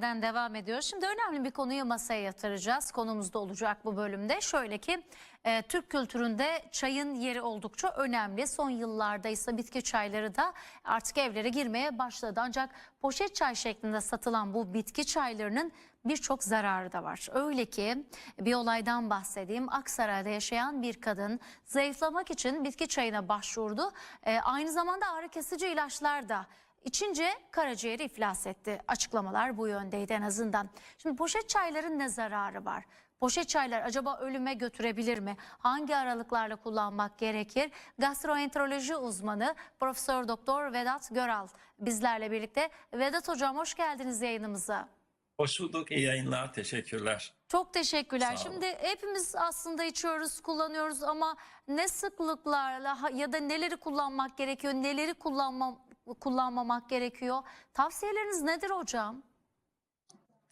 Den devam ediyoruz. Şimdi önemli bir konuyu masaya yatıracağız. Konumuz da olacak bu bölümde. Şöyle ki e, Türk kültüründe çayın yeri oldukça önemli. Son yıllarda ise bitki çayları da artık evlere girmeye başladı. Ancak poşet çay şeklinde satılan bu bitki çaylarının birçok zararı da var. Öyle ki bir olaydan bahsedeyim. Aksaray'da yaşayan bir kadın zayıflamak için bitki çayına başvurdu. E, aynı zamanda ağrı kesici ilaçlar da İçince karaciğeri iflas etti. Açıklamalar bu yöndeydi en azından. Şimdi poşet çayların ne zararı var? Poşet çaylar acaba ölüme götürebilir mi? Hangi aralıklarla kullanmak gerekir? Gastroenteroloji uzmanı Profesör Doktor Vedat Göral bizlerle birlikte. Vedat hocam hoş geldiniz yayınımıza. Hoş bulduk. İyi yayınlar. Teşekkürler. Çok teşekkürler. Şimdi hepimiz aslında içiyoruz, kullanıyoruz ama ne sıklıklarla ya da neleri kullanmak gerekiyor, neleri kullanma, kullanmamak gerekiyor? Tavsiyeleriniz nedir hocam?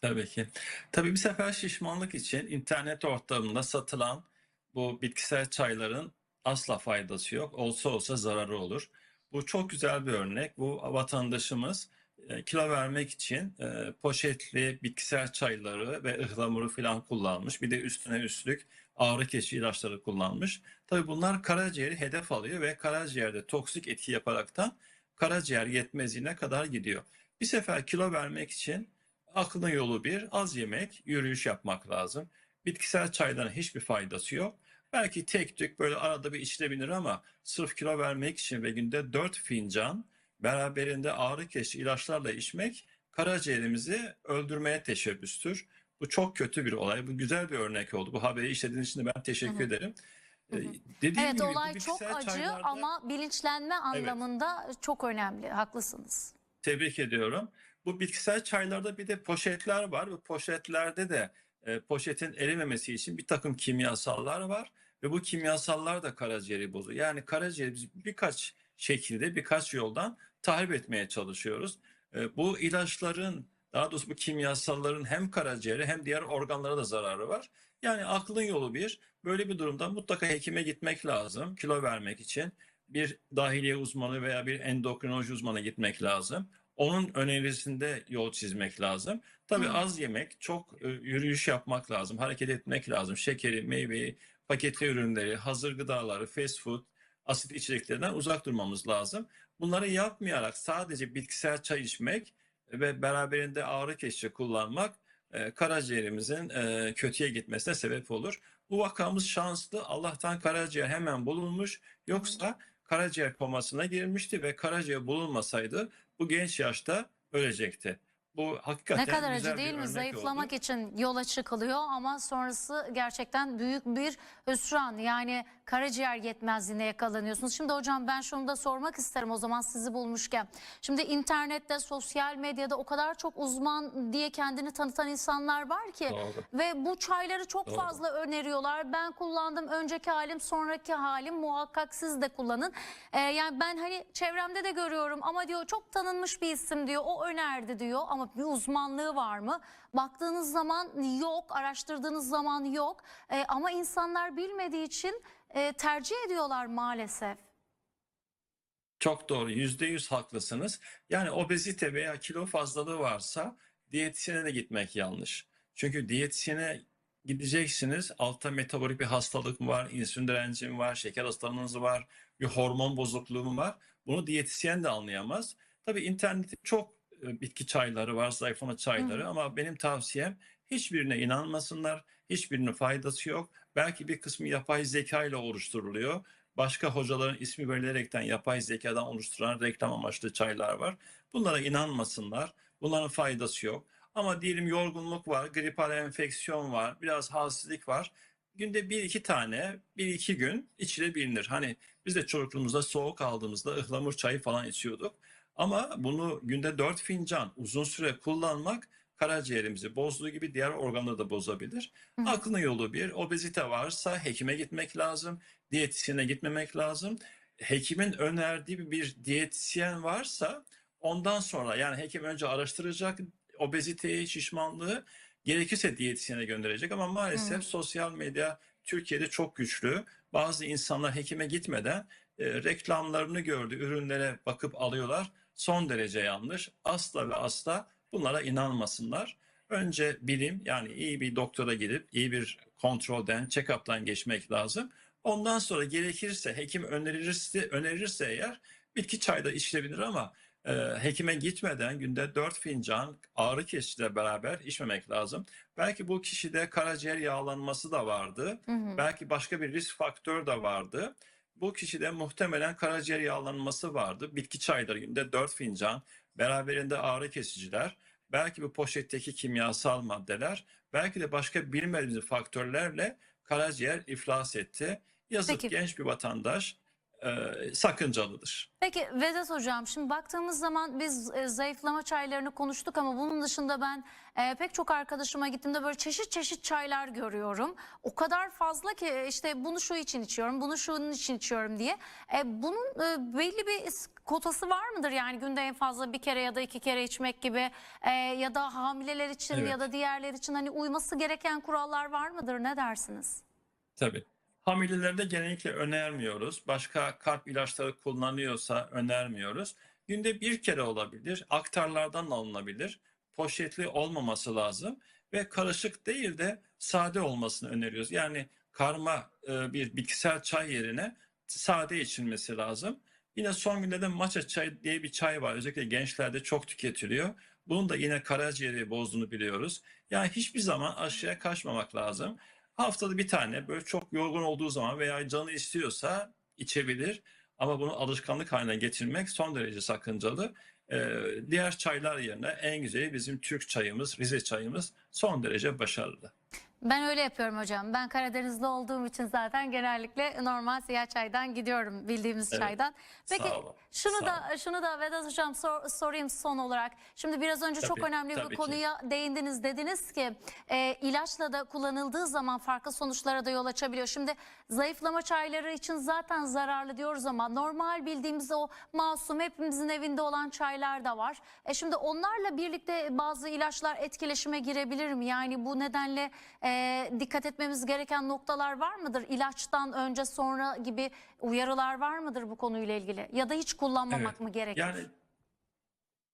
Tabii ki. Tabii bir sefer şişmanlık için internet ortamında satılan bu bitkisel çayların asla faydası yok. Olsa olsa zararı olur. Bu çok güzel bir örnek. Bu vatandaşımız e, kilo vermek için e, poşetli bitkisel çayları ve ıhlamuru falan kullanmış. Bir de üstüne üstlük ağrı kesici ilaçları kullanmış. Tabii bunlar karaciğeri hedef alıyor ve karaciğerde toksik etki yaparaktan karaciğer yetmezliğine kadar gidiyor. Bir sefer kilo vermek için aklın yolu bir, az yemek, yürüyüş yapmak lazım. Bitkisel çayların hiçbir faydası yok. Belki tek tük böyle arada bir içilebilir ama sırf kilo vermek için ve günde 4 fincan beraberinde ağrı kesici ilaçlarla içmek karaciğerimizi öldürmeye teşebbüstür. Bu çok kötü bir olay. Bu güzel bir örnek oldu. Bu haberi işlediğiniz için de ben teşekkür Hı hı. ederim. Dediğim Evet gibi olay çok acı çaylarda- ama bilinçlenme anlamında çok önemli. Haklısınız. Tebrik ediyorum. Bu bitkisel çaylarda bir de poşetler var. Bu poşetlerde de e, poşetin erimemesi için bir takım kimyasallar var ve bu kimyasallar da karaciğeri bozuyor. Yani karaciğeri biz birkaç şekilde, birkaç yoldan tahrip etmeye çalışıyoruz. E, bu ilaçların, daha doğrusu bu kimyasalların hem karaciğere hem diğer organlara da zararı var. Yani aklın yolu bir, böyle bir durumda mutlaka hekime gitmek lazım kilo vermek için. Bir dahiliye uzmanı veya bir endokrinoloji uzmanı gitmek lazım. Onun önerisinde yol çizmek lazım. Tabii az yemek, çok e, yürüyüş yapmak lazım, hareket etmek lazım. Şekeri, meyveyi, paketli ürünleri, hazır gıdaları, fast food, asit içeriklerinden uzak durmamız lazım. Bunları yapmayarak sadece bitkisel çay içmek ve beraberinde ağrı kesici kullanmak e, karaciğerimizin e, kötüye gitmesine sebep olur. Bu vakamız şanslı. Allah'tan karaciğer hemen bulunmuş. Yoksa karaciğer komasına girmişti ve karaciğer bulunmasaydı bu genç yaşta ölecekti. Bu hakikaten Ne kadar acı değil mi? Zayıflamak oldu. için yola çıkılıyor ama sonrası gerçekten büyük bir hüsran. Yani karaciğer yetmezliğine yakalanıyorsunuz. Şimdi hocam ben şunu da sormak isterim o zaman sizi bulmuşken. Şimdi internette, sosyal medyada o kadar çok uzman diye kendini tanıtan insanlar var ki. Doğru. Ve bu çayları çok Doğru. fazla öneriyorlar. Ben kullandım önceki halim, sonraki halim muhakkak siz de kullanın. Ee, yani ben hani çevremde de görüyorum ama diyor çok tanınmış bir isim diyor. O önerdi diyor ama bir uzmanlığı var mı? Baktığınız zaman yok, araştırdığınız zaman yok. Ee, ama insanlar bilmediği için e, tercih ediyorlar maalesef. Çok doğru. Yüzde yüz haklısınız. Yani obezite veya kilo fazlalığı varsa diyetisyene de gitmek yanlış. Çünkü diyetisyene gideceksiniz. Altta metabolik bir hastalık mı var, insülin direnci mi var, şeker hastalığınız var, bir hormon bozukluğu mu var? Bunu diyetisyen de anlayamaz. Tabii internette çok e, bitki çayları var, zayıflama çayları Hı. ama benim tavsiyem hiçbirine inanmasınlar. Hiçbirinin faydası yok. Belki bir kısmı yapay zeka ile oluşturuluyor. Başka hocaların ismi verilerekten yapay zekadan oluşturulan reklam amaçlı çaylar var. Bunlara inanmasınlar. Bunların faydası yok. Ama diyelim yorgunluk var, gripal enfeksiyon var, biraz halsizlik var. Günde bir iki tane, bir iki gün içilebilir. Hani biz de çocukluğumuzda soğuk aldığımızda ıhlamur çayı falan içiyorduk. Ama bunu günde dört fincan uzun süre kullanmak karaciğerimizi bozduğu gibi diğer organları da bozabilir. Hı. Aklın yolu bir, obezite varsa hekime gitmek lazım, diyetisyene gitmemek lazım. Hekimin önerdiği bir diyetisyen varsa ondan sonra yani hekim önce araştıracak obeziteyi, şişmanlığı gerekirse diyetisyene gönderecek ama maalesef Hı. sosyal medya Türkiye'de çok güçlü. Bazı insanlar hekime gitmeden e, reklamlarını gördüğü ürünlere bakıp alıyorlar. Son derece yanlış. Asla ve asla bunlara inanmasınlar. Önce bilim yani iyi bir doktora gidip iyi bir kontrolden, check-up'tan geçmek lazım. Ondan sonra gerekirse hekim önerirse, önerirse eğer bitki çayı da içilebilir ama e, hekime gitmeden günde 4 fincan ağrı kesiciyle beraber içmemek lazım. Belki bu kişide karaciğer yağlanması da vardı. Hı hı. Belki başka bir risk faktör de vardı. Bu kişide muhtemelen karaciğer yağlanması vardı. Bitki çayları günde 4 fincan, beraberinde ağrı kesiciler, belki bu poşetteki kimyasal maddeler, belki de başka bilmediğimiz faktörlerle karaciğer iflas etti. Yazık Peki. genç bir vatandaş e, sakıncalıdır. Peki Vedat Hocam şimdi baktığımız zaman biz e, zayıflama çaylarını konuştuk ama bunun dışında ben e, pek çok arkadaşıma gittiğimde böyle çeşit çeşit çaylar görüyorum. O kadar fazla ki e, işte bunu şu için içiyorum, bunu şunun için içiyorum diye. E, bunun e, belli bir kotası var mıdır? Yani günde en fazla bir kere ya da iki kere içmek gibi e, ya da hamileler için Evet. ya da diğerler için hani uyması gereken kurallar var mıdır? Ne dersiniz? Tabii. Hamilelerde genellikle önermiyoruz. Başka kalp ilaçları kullanıyorsa önermiyoruz. Günde bir kere olabilir. Aktarlardan alınabilir. Poşetli olmaması lazım. Ve karışık değil de sade olmasını öneriyoruz. Yani karma e, bir bitkisel çay yerine sade içilmesi lazım. Yine son günlerde matcha çay diye bir çay var. Özellikle gençlerde çok tüketiliyor. Bunun da yine karaciğeri bozduğunu biliyoruz. Yani hiçbir zaman aşağıya kaçmamak lazım. Haftada bir tane böyle çok yorgun olduğu zaman veya canı istiyorsa içebilir. Ama bunu alışkanlık haline getirmek son derece sakıncalı. Ee, diğer çaylar yerine en güzeli bizim Türk çayımız, Rize çayımız son derece başarılı. Ben öyle yapıyorum hocam. Ben Karadenizli olduğum için zaten genellikle normal siyah çaydan gidiyorum bildiğimiz Evet. çaydan. Peki olun. şunu Sağ da şunu da Vedat hocam sor- sorayım son olarak. Şimdi biraz önce çok Tabii, önemli bir tabii ki. konuya değindiniz. Dediniz ki e, ilaçla da kullanıldığı zaman farklı sonuçlara da yol açabiliyor. Şimdi zayıflama çayları için zaten zararlı diyoruz ama normal bildiğimiz o masum hepimizin evinde olan çaylar da var. E şimdi onlarla birlikte bazı ilaçlar etkileşime girebilir mi? Yani bu nedenle e, dikkat etmemiz gereken noktalar var mıdır? İlaçtan önce sonra gibi uyarılar var mıdır bu konuyla ilgili? Ya da hiç kullanmamak Evet. mı gerekir? Yani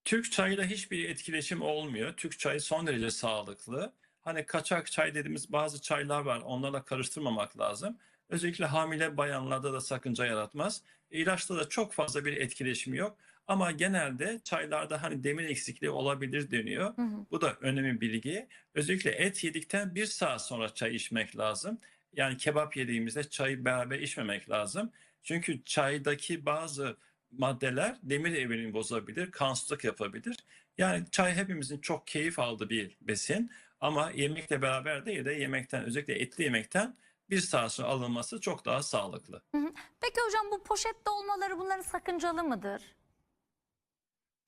Türk çayıyla hiçbir etkileşim olmuyor. Türk çayı son derece sağlıklı. Hani kaçak çay dediğimiz bazı çaylar var. Onlarla karıştırmamak lazım. Özellikle hamile bayanlarda da sakınca yaratmaz. İlaçta da çok fazla bir etkileşimi yok. Ama genelde çaylarda hani demir eksikliği olabilir deniyor. Hı hı. Bu da önemli bilgi. Özellikle et yedikten bir saat sonra çay içmek lazım. Yani kebap yediğimizde çayı beraber içmemek lazım. Çünkü çaydaki bazı maddeler demir evrini bozabilir, kansızlık yapabilir. Yani çay hepimizin çok keyif aldığı bir besin ama yemekle beraber değil de yemekten özellikle etli yemekten bir saat sonra alınması çok daha sağlıklı. Peki hocam bu poşette olmaları bunların sakıncalı mıdır?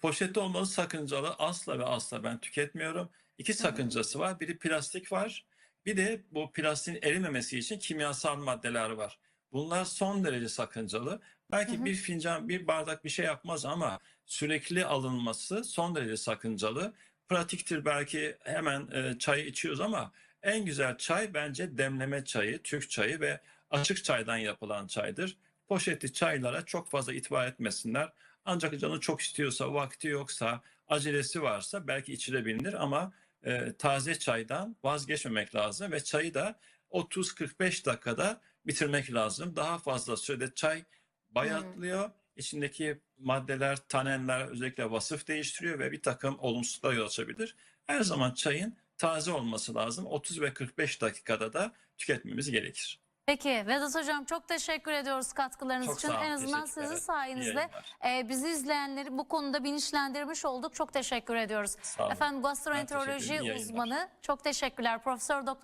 Poşette olmalı sakıncalı asla ve asla ben tüketmiyorum. İki sakıncası var. Biri plastik var. Bir de bu plastiğin erimemesi için kimyasal maddeler var. Bunlar son derece sakıncalı. Belki Hı hı. bir fincan, bir bardak bir şey yapmaz ama sürekli alınması son derece sakıncalı. Pratiktir belki hemen e, çay içiyoruz ama en güzel çay bence demleme çayı, Türk çayı ve açık çaydan yapılan çaydır. Poşetli çaylara çok fazla itibar etmesinler. Ancak canı çok istiyorsa, vakti yoksa, acelesi varsa belki içilebilir ama e, taze çaydan vazgeçmemek lazım ve çayı da 30-45 dakikada bitirmek lazım. Daha fazla sürede çay bayatlıyor. İçindeki maddeler, tanenler özellikle vasıf değiştiriyor ve bir takım olumsuzluğa yol açabilir. Her zaman çayın taze olması lazım. 30 ve 45 dakikada da tüketmemiz gerekir. Peki Vedat Hocam çok teşekkür ediyoruz katkılarınız Çok için. olun, En azından sizin sayenizde e, bizi izleyenleri bu konuda bilinçlendirmiş olduk. Çok teşekkür ediyoruz. Efendim gastroenteroloji uzmanı çok teşekkürler. Profesör Doktor